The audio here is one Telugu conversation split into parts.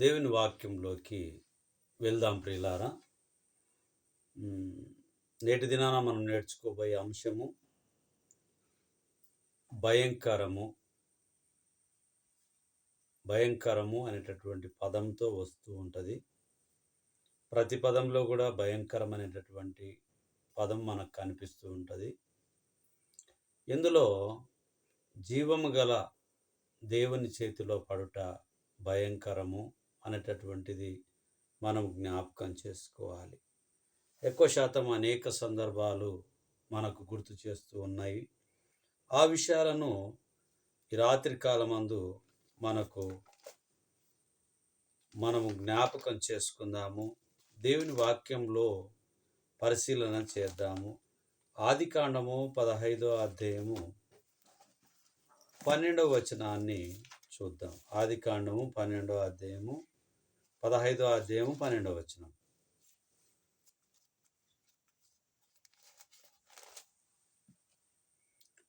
దేవుని వాక్యంలోకి వెళ్దాం ప్రియులారా. నేటి దినాన మనం నేర్చుకోబోయే అంశము భయంకరము. భయంకరము అనేటటువంటి పదంతో వస్తూ ఉంటుంది. ప్రతి పదంలో కూడా భయంకరం అనేటటువంటి పదం మనకు కనిపిస్తూ ఉంటుంది. ఇందులో జీవము గల దేవుని చేతిలో పడుట భయంకరము. అనేటటువంటిది మనం జ్ఞాపకం చేసుకోవాలి. ఎక్కువ శాతం అనేక సందర్భాలు మనకు గుర్తు చేస్తూ ఉన్నాయి. ఆ విషయాలను ఈ రాత్రి కాలమందు మనకు మనము జ్ఞాపకం చేసుకుందాము. దేవుని వాక్యంలో పరిశీలన చేద్దాము. ఆది కాండము పదహైదో అధ్యాయము పన్నెండవ వచనాన్ని చూద్దాం. ఆది కాండము పన్నెండవ అధ్యాయము పదహైదో అధ్యాయము పన్నెండవ వచనం.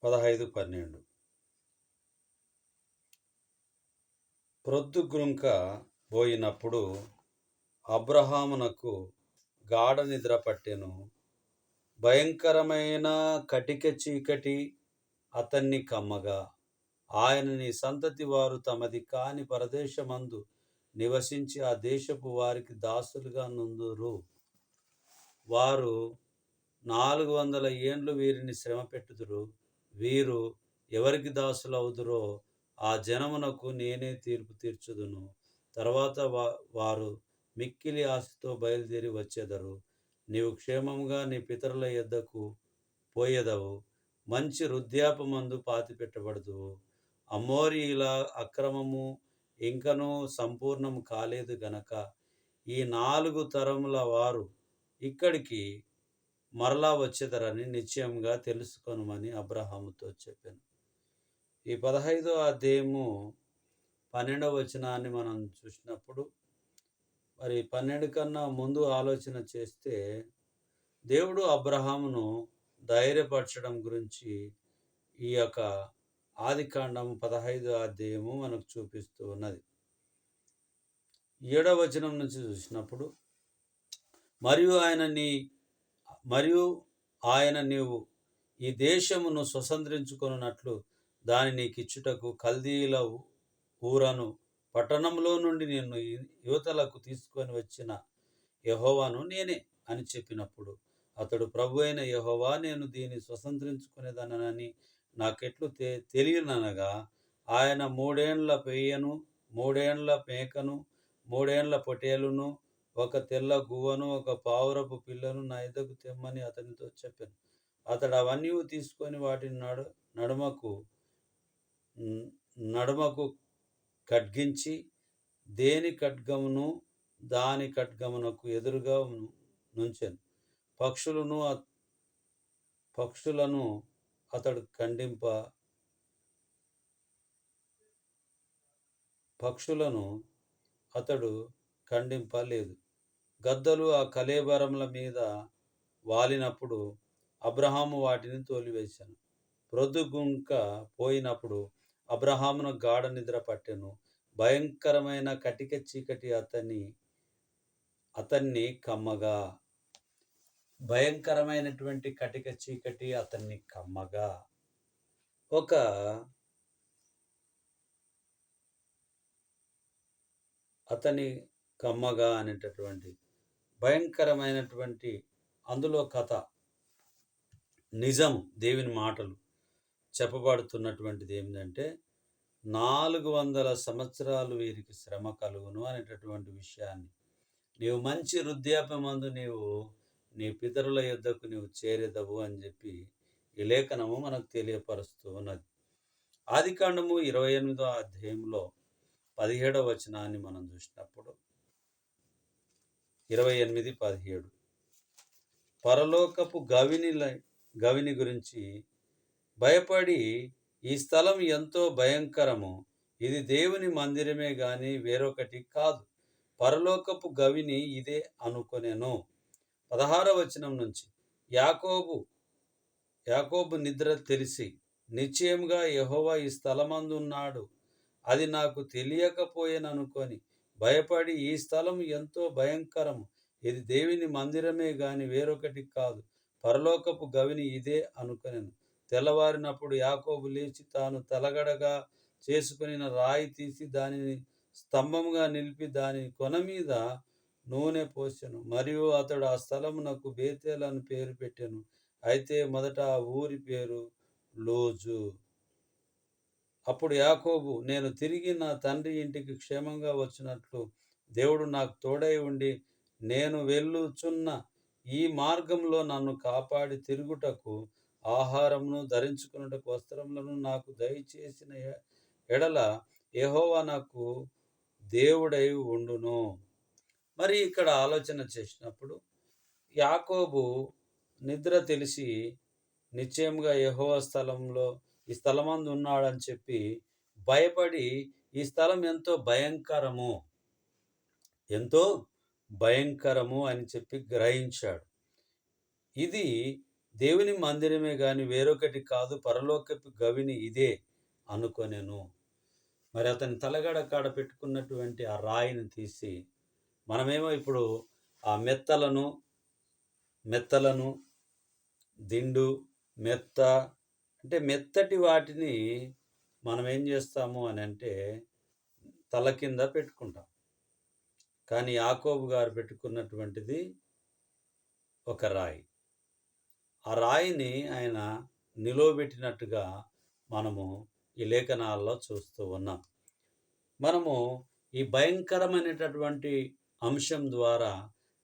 పదహైదు పన్నెండు. ప్రొద్దుగ్రుంక పోయినప్పుడు అబ్రహామునకు గాఢ నిద్ర పట్టెను. భయంకరమైన కటిక చీకటి అతన్ని కమ్మగా. ఆయనని సంతతి వారు తమది కాని పరదేశమందు నివసించి ఆ దేశపు వారికి దాసులుగా నుందురు. వారు నాలుగు వందల ఏండ్లు వీరిని శ్రమ పెట్టుదురు. వీరు ఎవరికి దాసులవుదురో ఆ జనమునకు నేనే తీర్పు తీర్చుదును. తర్వాత వా వారు మిక్కిలి ఆశతో బయలుదేరి వచ్చేదరు. నీవు క్షేమంగా నీ పితరుల యొద్దకు పోయేదవు. మంచి వృద్ధాపమందు పాతి పెట్టబడదు అమోరీల అక్రమము ఇంకనూ సంపూర్ణం కాలేదు గనక ఈ నాలుగు తరముల వారు ఇక్కడికి మరలా వచ్చేదరని నిశ్చయంగా తెలుసుకొనమని అబ్రహాముతో చెప్పాను. ఈ పదహైదో అధ్యాయము పన్నెండవ వచనాన్ని మనం చూసినప్పుడు మరి పన్నెండు కన్నా ముందు ఆలోచన చేస్తే దేవుడు అబ్రహామును ధైర్యపరచడం గురించి ఈ యొక్క ఆది కాండం పదహైదు అధ్యాయము మనకు చూపిస్తూ ఉన్నది. ఏడవ వచనం నుంచి చూసినప్పుడు మరియు ఆయన నీ మరియు ఆయన నీవు ఈ దేశమును స్వతంత్రించుకొనున్నట్లు దాని నీకు ఇచ్చుటకు కల్దీల ఊరను పట్టణంలో నుండి నిన్ను యువతలకు తీసుకొని వచ్చిన యహోవాను నేనే అని చెప్పినప్పుడు అతడు ప్రభు అయిన యహోవా నేను దీన్ని స్వతంత్రించుకునేదనని నాకెట్లు తె తెలియననగా ఆయన మూడేండ్ల పెయ్యను మూడేండ్ల మేకను మూడేండ్ల పొటేలును ఒక తెల్ల గువ్వను ఒక పావురపు పిల్లను నా ఇద్దకు తెమ్మని అతనితో చెప్పాను. అతడు అవన్నీ తీసుకొని వాటిని నడు నడుమకు నడుమకు ఖడ్గించి దేని ఖడ్గమును దాని ఖడ్గమునకు ఎదురుగా నుంచాను. పక్షులను పక్షులను అతడు ఖండింప పక్షులను అతడు ఖండింపలేదు. గద్దలు ఆ కలేబరముల మీద వాలినప్పుడు అబ్రహాము వాటిని తోలివేశాను. ప్రొద్దుగుంక పోయినప్పుడు అబ్రహామును గాఢ నిద్ర పట్టెను. భయంకరమైన కటిక చీకటి అతన్ని అతన్ని కమ్మగా భయంకరమైనటువంటి కటిక చీకటి అతన్ని కమ్మగా ఒక అతని కమ్మగా అనేటటువంటి భయంకరమైనటువంటి అందులో కథ నిజం దేవుని మాటలు చెప్పబడుతున్నటువంటిది ఏమిటంటే నాలుగు వందల సంవత్సరాలు వీరికి శ్రమ కలుగును అనేటటువంటి విషయాన్ని. నీవు మంచి వృద్ధాప్యమందు నీవు నీ పితరుల యొద్దకు నీవు చేరేదవు అని చెప్పి ఈ లేఖనము మనకు తెలియపరుస్తూ ఉన్నది. ఆదికాండము ఇరవై ఎనిమిదో అధ్యాయంలో పదిహేడవ వచనాన్ని మనం చూసినప్పుడు ఇరవై ఎనిమిది పదిహేడు. పరలోకపు గవిని గవిని గురించి భయపడి ఈ స్థలం ఎంతో భయంకరము. ఇది దేవుని మందిరమే గాని వేరొకటి కాదు. పరలోకపు గవిని ఇదే అనుకొనెను. పదహారవ వచనం నుంచి యాకోబు యాకోబు నిద్ర తెలిసి నిశ్చయంగా యహోవా ఈ స్థలమందున్నాడు అది నాకు తెలియకపోయేననుకొని భయపడి ఈ స్థలం ఎంతో భయంకరము. ఇది దేవుని మందిరమే గాని వేరొకటి కాదు. పరలోకపు గవిని ఇదే అనుకొనెను. తెల్లవారినప్పుడు యాకోబు లేచి తాను తలగడగా చేసుకుని రాయి తీసి దానిని స్తంభముగా నిలిపి దాని కొన మీద నూనె పోసెను. మరియు అతడు ఆ స్థలమునకు బేతేల్ అని పేరు పెట్టెను. అయితే మొదట ఆ ఊరి పేరు లోజు. అప్పుడు యాకోబు నేను తిరిగి నా తండ్రి ఇంటికి క్షేమంగా వచ్చినట్లు దేవుడు నాకు తోడై ఉండి నేను వెళ్ళుచున్న ఈ మార్గంలో నన్ను కాపాడి తిరుగుటకు ఆహారమును ధరించుకున్నటకు వస్త్రములను నాకు దయచేసిన ఎడల ఎహోవా నాకు దేవుడై ఉండును. మరి ఇక్కడ ఆలోచన చేసినప్పుడు యాకోబు నిద్ర తెలిసి నిశ్చయముగా యహోవ స్థలంలో ఈ స్థలమందు ఉన్నాడని చెప్పి భయపడి ఈ స్థలం ఎంతో భయంకరము ఎంతో భయంకరము అని చెప్పి గ్రహించాడు. ఇది దేవుని మందిరమే కానీ వేరొకటి కాదు పరలోకపు గవిని ఇదే అనుకొనెను. మరి అతని తలగడ కాడ పెట్టుకున్నటువంటి ఆ రాయిని తీసి మనమేమో ఇప్పుడు ఆ మెత్తలను మెత్తలను దిండు మెత్త అంటే మెత్తటి వాటిని మనం ఏం చేస్తాము అని అంటే తల కింద పెట్టుకుంటాం. కానీ యాకోబు గారు పెట్టుకున్నటువంటిది ఒక రాయి. ఆ రాయిని ఆయన నిలువబెట్టినట్టుగా మనము ఈ లేఖనాల్లో చూస్తూ ఉన్నాం. మనము ఈ భయంకరమైనటువంటి అంశం ద్వారా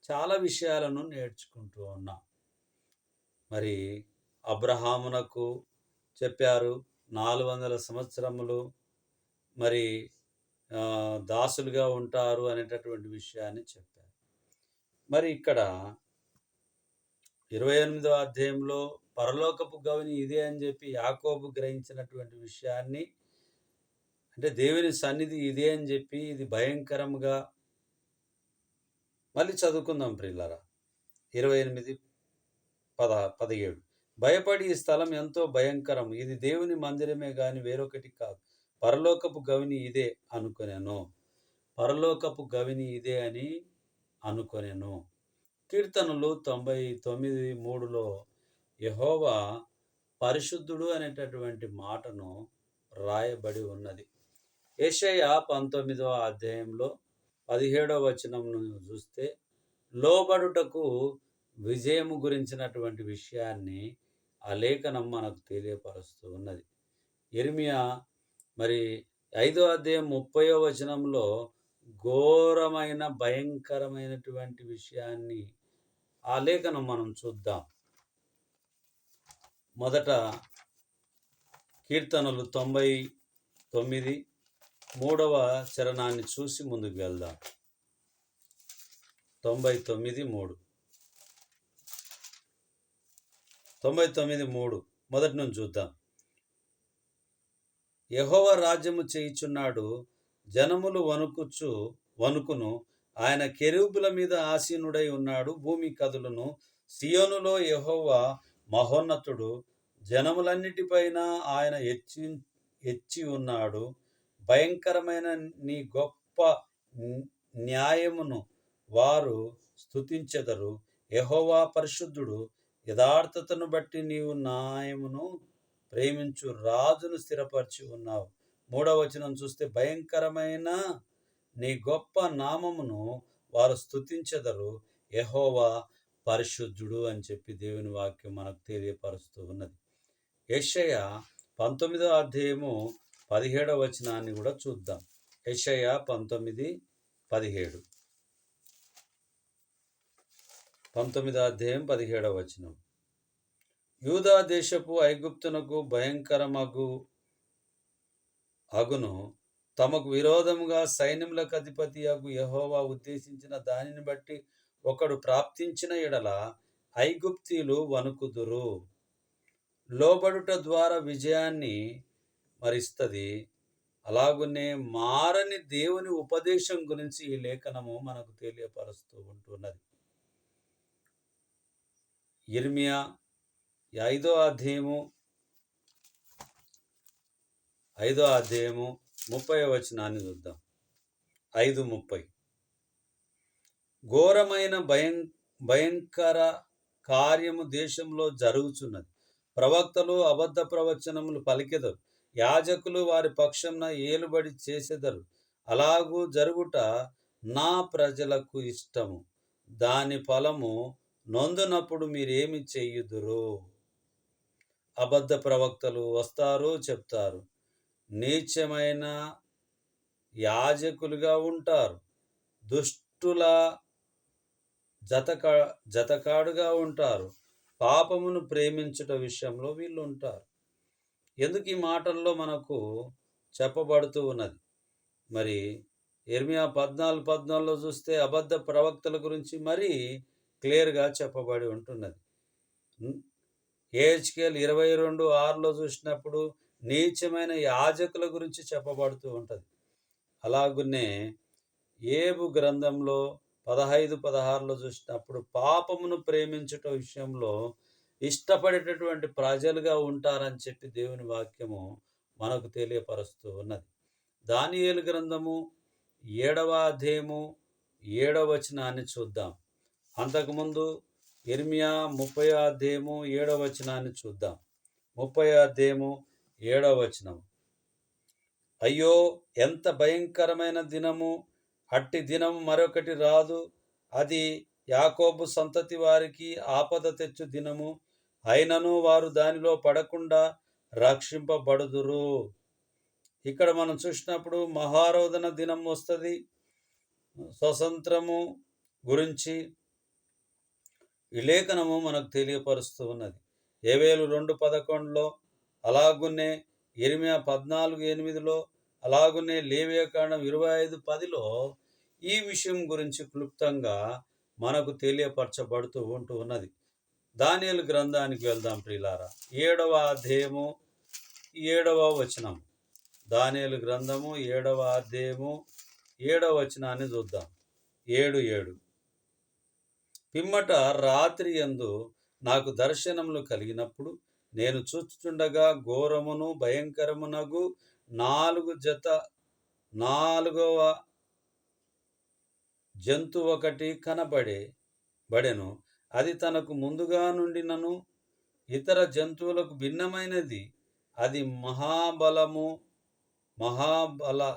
చాలా విషయాలను నేర్చుకుంటూ ఉన్నాం. మరి అబ్రహామునకు చెప్పారు నాలుగు వందల సంవత్సరములు మరి దాసులుగా ఉంటారు అనేటటువంటి విషయాన్ని చెప్పారు. మరి ఇక్కడ ఇరవై ఎనిమిదవ అధ్యాయంలో పరలోకపు గవిని ఇదే అని చెప్పి యాకోబు గ్రహించినటువంటి విషయాన్ని అంటే దేవుని సన్నిధి ఇదే అని చెప్పి ఇది భయంకరంగా మళ్ళీ చదువుకుందాం ప్రిల్లరా ఇరవై ఎనిమిది పద పదిహేడు. భయపడి ఈ స్థలం ఎంతో భయంకరం. ఇది దేవుని మందిరమే కానీ వేరొకటి కాదు. పరలోకపు గవిని ఇదే అనుకునేను. పరలోకపు గవిని ఇదే అని అనుకొనెను. కీర్తనలు తొంభై తొమ్మిది మూడులో యహోవా పరిశుద్ధుడు అనేటటువంటి మాటను రాయబడి ఉన్నది. ఏషయ పంతొమ్మిదవ అధ్యాయంలో పదిహేడవ వచనంను చూస్తే లోబడుటకు విజయము గురించినటువంటి విషయాన్ని ఆ లేఖనం మనకు తెలియపరుస్తూ ఉన్నది. ఎర్మియా మరి ఐదో అధ్యాయం ముప్పయో వచనంలో ఘోరమైన భయంకరమైనటువంటి విషయాన్ని ఆ లేఖనం మనం చూద్దాం. మొదట కీర్తనలు తొంభై తొమ్మిది మూడవ చరణాన్ని చూసి ముందుకు వెళ్దాం. తొంభై తొమ్మిది మూడు. తొంభై తొమ్మిది మూడు. మొదటి నుంచి చూద్దాం. యహోవ రాజ్యము చేయుచున్నాడు జనములు వణుకుచు వణుకును. ఆయన కెరూపుల మీద ఆసీనుడై ఉన్నాడు భూమి కదులును. సియోనులో యహోవ మహోన్నతుడు జనములన్నిటిపైన ఆయన ఎచ్చి ఎచ్చి ఉన్నాడు. భయంకరమైన నీ గొప్ప న్యాయమును వారు స్థుతించెదరు యహోవా పరిశుద్ధుడు యథార్థతను బట్టి నీవు న్యాయమును ప్రేమించు రాజును స్థిరపరిచి ఉన్నావు. మూడవ వచనం చూస్తే భయంకరమైన నీ గొప్ప నామమును వారు స్తుతించెదరు. యహోవా పరిశుద్ధుడు అని చెప్పి దేవుని వాక్యం మనకు తెలియపరుస్తూ ఉన్నది. యషయ పంతొమ్మిదవ అధ్యాయము పదిహేడవ వచనాన్ని కూడా చూద్దాం. యెషయ పంతొమ్మిది పదిహేడు. పంతొమ్మిది అధ్యాయం పదిహేడవ వచనం. యూదా దేశపు ఐగుప్తునకు భయంకరమగు అగును. తమకు విరోధముగా సైన్యములకు అధిపతి అగు యహోవా ఉద్దేశించిన దానిని బట్టి ఒకడు ప్రాప్తించిన ఎడల ఐగుప్తీలు వణుకుదురు. లోబడుట ద్వారా విజయాన్ని మరిస్తుంది అలాగునే మారని దేవుని ఉపదేశం గురించి ఈ లేఖనము మనకు తెలియపరుస్తూ ఉంటున్నది. ఇర్మియా ఐదో అధ్యాయము ఐదో అధ్యాయము ముప్పై వచనాన్ని చూద్దాం. ఐదు ముప్పై. ఘోరమైన భయం భయంకర కార్యము దేశంలో జరుగుచున్నది. ప్రవక్తలు అబద్ధ ప్రవచనములు పలికెదరు. యాజకులు వారి పక్షంన ఏలుబడి చేసెదరు. అలాగూ జరుగుట నా ప్రజలకు ఇష్టము. దాని ఫలము నొందునప్పుడు మీరేమి చెయ్యుదురు అబద్ధ ప్రవక్తలు వస్తారు చెప్తారు. నీచమైన యాజకులుగా ఉంటారు. దుష్టుల జతకా జతకాడుగా ఉంటారు. పాపమును ప్రేమించుట విషయంలో వీళ్ళు ఉంటారు ఎందుకు ఈ మాటల్లో మనకు చెప్పబడుతూ ఉన్నది? మరి ఇర్మియా పద్నాలుగు పద్నాలుగులో చూస్తే అబద్ధ ప్రవక్తల గురించి మరీ క్లియర్గా చెప్పబడి ఉంటున్నది. ఏహెచ్కేల్ ఇరవై రెండు ఆరులో చూసినప్పుడు నీచమైన యాజకుల గురించి చెప్పబడుతూ ఉంటుంది. అలాగునే ఏబు గ్రంథంలో పదహైదు పదహారులో చూసినప్పుడు పాపమును ప్రేమించుట విషయంలో ఇష్టపడేటటువంటి ప్రజలుగా ఉంటారని చెప్పి దేవుని వాక్యము మనకు తెలియపరుస్తూ ఉన్నది. దానియేలు గ్రంథము ఏడవ అధ్యయము ఏడవ వచనాన్ని చూద్దాం. అంతకుముందు ఇర్మియా ముప్పై అధ్యయము ఏడవ వచనాన్ని చూద్దాం. ముప్పై అధ్యయము ఏడవ వచనం అయ్యో ఎంత భయంకరమైన దినము! అట్టి దినము మరొకటి రాదు. అది యాకోబు సంతతి వారికి ఆపద తెచ్చు దినము. అయినను వారు దానిలో పడకుండా రక్షింపబడుదురు. ఇక్కడ మనం చూసినప్పుడు మహారోధన దినం వస్తుంది. స్వతంత్రము గురించి ఈ లేఖనము మనకు తెలియపరుస్తూ ఉన్నది. ఏవేలు రెండు పదకొండులో అలాగునే ఇరిమియా పద్నాలుగు ఎనిమిదిలో అలాగునే లేవ్యకాండం ఇరవై ఐదు పదిలో ఈ విషయం గురించి క్లుప్తంగా మనకు తెలియపరచబడుతూ ఉంటూ ఉన్నది. దానియలు గ్రంథానికి వెళ్దాం ప్రియులారా. ఏడవ అధ్యాయము ఏడవ వచనం దానియలు గ్రంథము ఏడవ అధ్యాయము ఏడవ వచనాన్ని చూద్దాం. ఏడు ఏడు. పిమ్మట రాత్రి ఎందు నాకు దర్శనములు కలిగినప్పుడు నేను చూచుచుండగా ఘోరమును భయంకరమునగు నాలుగు జత నాలుగవ జంతు ఒకటి కనబడే బడెను. అది తనకు ముందుగా నుండి నన్ను ఇతర జంతువులకు భిన్నమైనది. అది మహాబలము మహాబల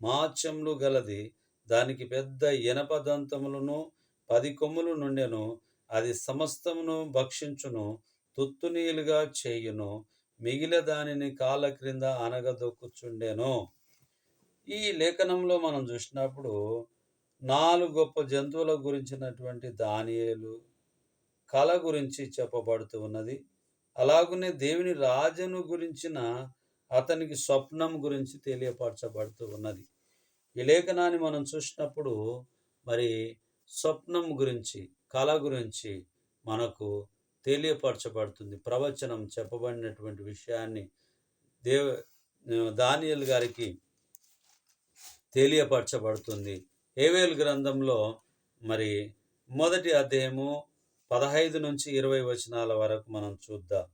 మాచములు గలది. దానికి పెద్ద ఎనప దంతములను పది కొమ్ములు నుండెను. అది సమస్తమును భక్షించును తుత్తునీలుగా చేయును మిగిలిన దానిని కాళ్ళ క్రింద అనగదొక్కుచుండెను ఈ లేఖనంలో మనం చూసినప్పుడు నాలుగు గొప్ప జంతువుల గురించినటువంటి దానియేలు కళ గురించి చెప్పబడుతూ ఉన్నది. అలాగునే దేవుని రాజును గురించిన అతనికి స్వప్నం గురించి తెలియపరచబడుతూ ఉన్నది. ఈ లేఖనాన్ని మనం చూసినప్పుడు మరి స్వప్నం గురించి కళ గురించి మనకు తెలియపరచబడుతుంది. ప్రవచనం చెప్పబడినటువంటి విషయాన్ని దేవ దానియల్ గారికి తెలియపరచబడుతుంది. ఏవేల్ గ్రంథంలో మరి మొదటి అధ్యాయము పదహైదు నుంచి ఇరవై వచనాల వరకు మనం చూద్దాం.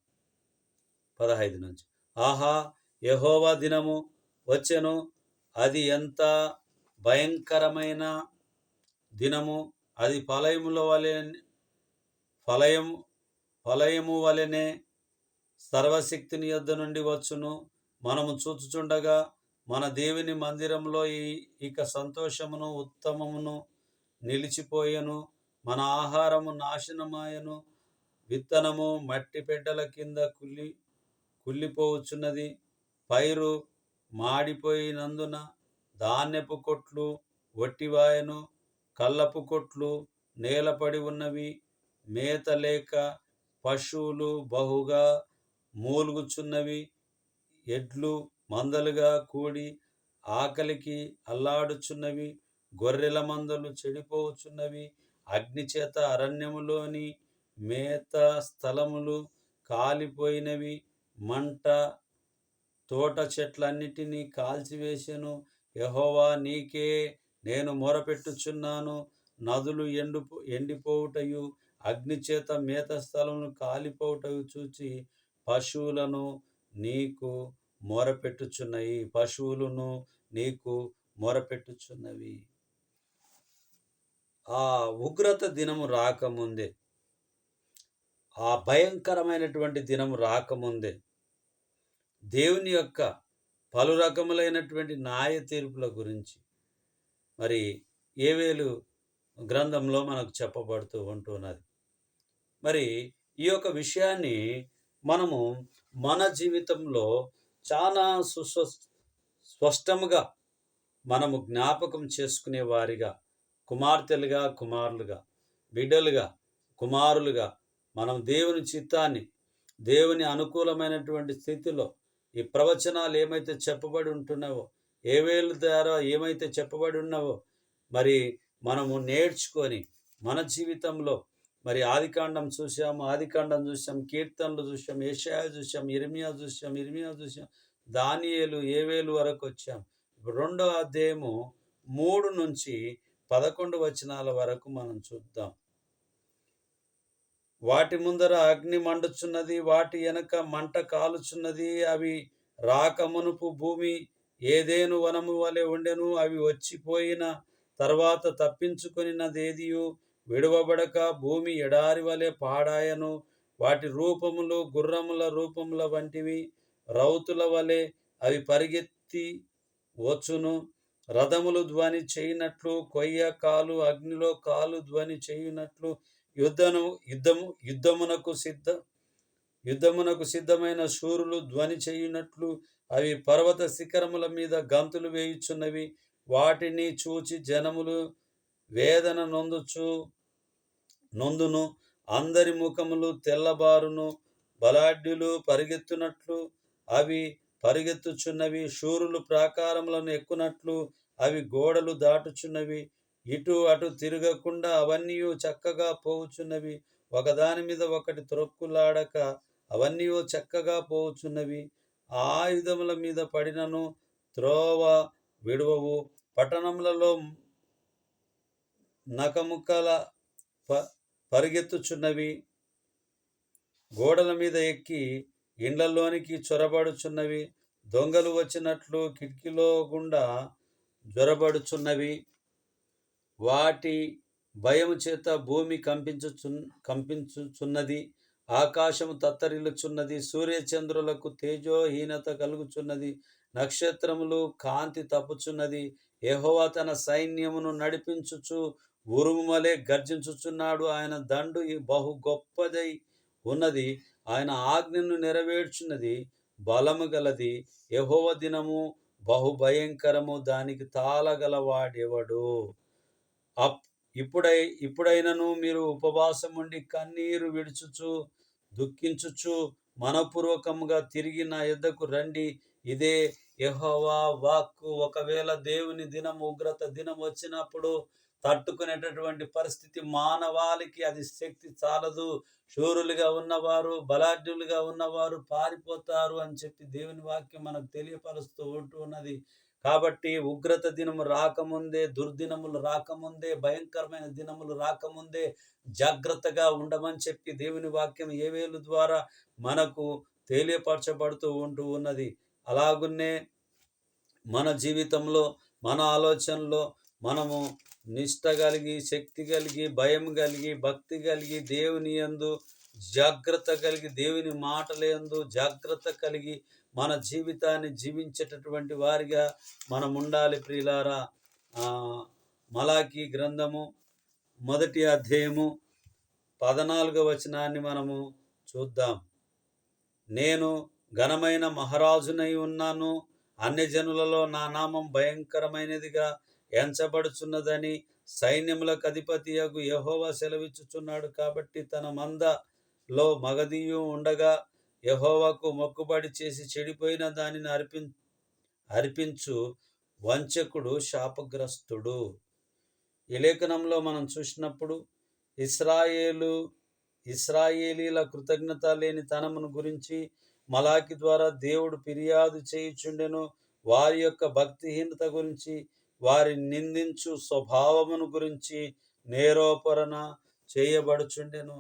పదహైదు నుంచి. ఆహా యహోవా దినము వచ్చెను. అది ఎంత భయంకరమైన దినము. అది ఫలయముల వలె ఫలయం ఫలయము వలెనే సర్వశక్తిని యొద్ద నుండి వచ్చును. మనము చూచుచుండగా మన దేవుని మందిరంలో ఈ ఇక సంతోషమును ఉత్తమమును నిలిచిపోయెను. మన ఆహారము నాశనమాయను. విత్తనము మట్టి పెడ్డల కింద కుల్లి కుళ్ళిపోవచ్చున్నది పైరు మాడిపోయినందున ధాన్యపు కొట్లు వట్టివాయను కళ్ళపు కొట్లు నేలపడి ఉన్నవి. మేత లేక పశువులు బహుగా మూలుగుచున్నవి. ఎడ్లు మందలుగా కూడి ఆకలికి అల్లాడుచున్నవి. గొర్రెల మందలు చెడిపోవచ్చున్నవి అగ్నిచేత అరణ్యములోని మేత స్థలములు కాలిపోయినవి. మంట తోట చెట్లన్నిటినీ కాల్చివేసెను. యహోవా నీకే నేను మొరపెట్టుచున్నాను. నదులు ఎండు ఎండిపోవుటయు అగ్నిచేత మేత స్థలమును కాలిపోవుటయు చూచి పశువులను నీకు మొరపెట్టుచున్నవి పశువులను నీకు మొరపెట్టుచున్నవి. ఆ ఉగ్రత దినము రాకముందే ఆ భయంకరమైనటువంటి దినము రాకముందే దేవుని యొక్క పలు రకములైనటువంటి న్యాయ తీర్పుల గురించి మరి ఏవేలు గ్రంథంలో మనకు చెప్పబడుతూ ఉంటున్నది. మరి ఈ యొక్క విషయాన్ని మనము మన జీవితంలో చాలా సుస్వ స్పష్టముగా మనము జ్ఞాపకం చేసుకునే వారిగా కుమార్తెలుగా కుమారులుగా బిడ్డలుగా కుమారులుగా మనం దేవుని చిత్తాన్ని దేవుని అనుకూలమైనటువంటి స్థితిలో ఈ ప్రవచనాలు ఏమైతే చెప్పబడి ఉంటున్నావో ఏ వేలు ద్వారా ఏమైతే చెప్పబడి ఉన్నావో మరి మనము నేర్చుకొని మన జీవితంలో మరి ఆదికాండం చూసాం ఆదికాండం చూసాం కీర్తనలు చూసాం ఏషాయ చూసాం ఇర్మియా చూసాం ఇర్మియా చూసాం దానియేలు ఏవేలు వరకు వచ్చాం. ఇప్పుడు రెండో అధ్యాయము మూడు నుంచి పదకొండు వచనాల వరకు మనం చూద్దాం. వాటి ముందర అగ్ని మండుచున్నది వాటి వెనక మంట కాలుచున్నది అవి రాకమునుపు భూమి ఏదేను వనము వలె ఉండెను అవి వచ్చిపోయిన తర్వాత తప్పించుకునినదేదియు విడవబడక భూమి ఎడారి వలె పాడాయను. వాటి రూపములు గుర్రముల రూపముల వంటివి రౌతుల వలె అవి పరిగెత్తి వచ్చును. రథములు ధ్వని చేయినట్లు కొయ్య కాలు అగ్నిలో కాలు ధ్వని చేయునట్లు యుద్ధను యుద్ధము యుద్ధమునకు సిద్ధ యుద్ధమునకు సిద్ధమైన శూరులు ధ్వని చేయునట్లు అవి పర్వత శిఖరముల మీద గంతులు వేయుచున్నవి. వాటిని చూచి జనములు వేదన నొందుచు నొందును. అందరి ముఖములు తెల్లబారును బలాఢ్యులు పరిగెత్తునట్లు అవి పరిగెత్తుచున్నవి శూరులు ప్రాకారములను ఎక్కునట్లు అవి గోడలు దాటుచున్నవి. ఇటు అటు తిరగకుండా అవన్నీ చక్కగా పోవుచున్నవి. ఒకదాని మీద ఒకటి త్రొక్కులాడక అవన్నీ చక్కగా పోవుచున్నవి. ఆయుధముల మీద పడినను త్రోవ విడువవు. పట్టణములలో నకముక్కల ప పరిగెత్తుచున్నవి. గోడల మీద ఎక్కి ఇండ్లలోనికి చొరబడుచున్నవి. దొంగలు వచ్చినట్లు కిటికీలో గుండా జ్వరబడుచున్నవి వాటి భయము చేత భూమి కంపించుచు కంపించుచున్నది. ఆకాశము తత్తరిల్లుచున్నది. సూర్యచంద్రులకు తేజోహీనత కలుగుచున్నది. నక్షత్రములు కాంతి తప్పుచున్నది. యహోవా తన సైన్యమును నడిపించుచు ఉరుముమలే గర్జించుచున్నాడు. ఆయన దండు బహు గొప్పదై ఉన్నది. ఆయన ఆజ్ఞను నెరవేర్చున్నది. బలము గలది యహోవ దినము బహు భయంకరము దానికి తాళగలవాడెవడు? అప్ ఇప్పుడై ఇప్పుడైనను మీరు ఉపవాసం ఉండి కన్నీరు విడుచుచు దుఃఖించుచు మనపూర్వకంగా తిరిగి నా యొద్దకు రండి. ఇదే యహోవా వాక్కు. ఒకవేళ దేవుని దినం ఉగ్రత దినం వచ్చినప్పుడు తట్టుకునేటటువంటి పరిస్థితి మానవాళికి అది శక్తి చాలదు. శూరులుగా ఉన్నవారు బలాఢ్యులుగా ఉన్నవారు పారిపోతారు అని చెప్పి దేవుని వాక్యం మనకు తెలియపరుస్తూ ఉంటూ ఉన్నది. కాబట్టి ఉగ్రత దినము రాకముందే దుర్దినములు రాకముందే భయంకరమైన దినములు రాకముందే జాగ్రత్తగా ఉండమని చెప్పి దేవుని వాక్యం ఏవేలు ద్వారా మనకు తెలియపరచబడుతూ ఉంటూ ఉన్నది. అలాగున్నే మన జీవితంలో మన ఆలోచనలో మనము నిష్ట కలిగి శక్తి కలిగి భయం కలిగి భక్తి కలిగి దేవుని యందు జాగ్రత్త కలిగి దేవుని మాటలందు జాగ్రత్త కలిగి మన జీవితాన్ని జీవించేటటువంటి వారిగా మనం ఉండాలి ప్రియులారా. మలాకి గ్రంథము మొదటి అధ్యాయము పద్నాలుగవ వచనాన్ని మనము చూద్దాం. నేను ఘనమైన మహారాజునై ఉన్నాను. అన్యజనులలో నా నామం భయంకరమైనదిగా ఎంచబడుచున్నదని సైన్యములకు అధిపతియగు యహోవా సెలవిచ్చుచున్నాడు కాబట్టి తన మందలో మగధీయు ఉండగా యహోవాకు మొక్కుబడి చేసి చెడిపోయిన దానిని అర్పి అర్పించు వంచకుడు శాపగ్రస్తుడు. ఈ లేఖనంలో మనం చూసినప్పుడు ఇస్రాయేలు ఇస్రాయేలీల కృతజ్ఞత లేని తనమును గురించి మలాకి ద్వారా దేవుడు ఫిర్యాదు చేయుచుండెను. వారి యొక్క భక్తిహీనత గురించి వారి నిందించు స్వభావమును గురించి నేరోపరణ చేయబడుచుండెను.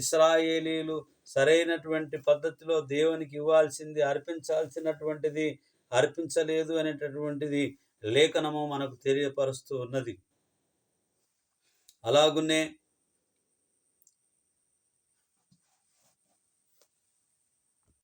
ఇస్రాయేలీలు సరైనటువంటి పద్ధతిలో దేవునికి ఇవ్వాల్సింది అర్పించాల్సినటువంటిది అర్పించలేదు అనేటటువంటిది లేఖనము మనకు తెలియపరుస్తూ ఉన్నది. అలాగునే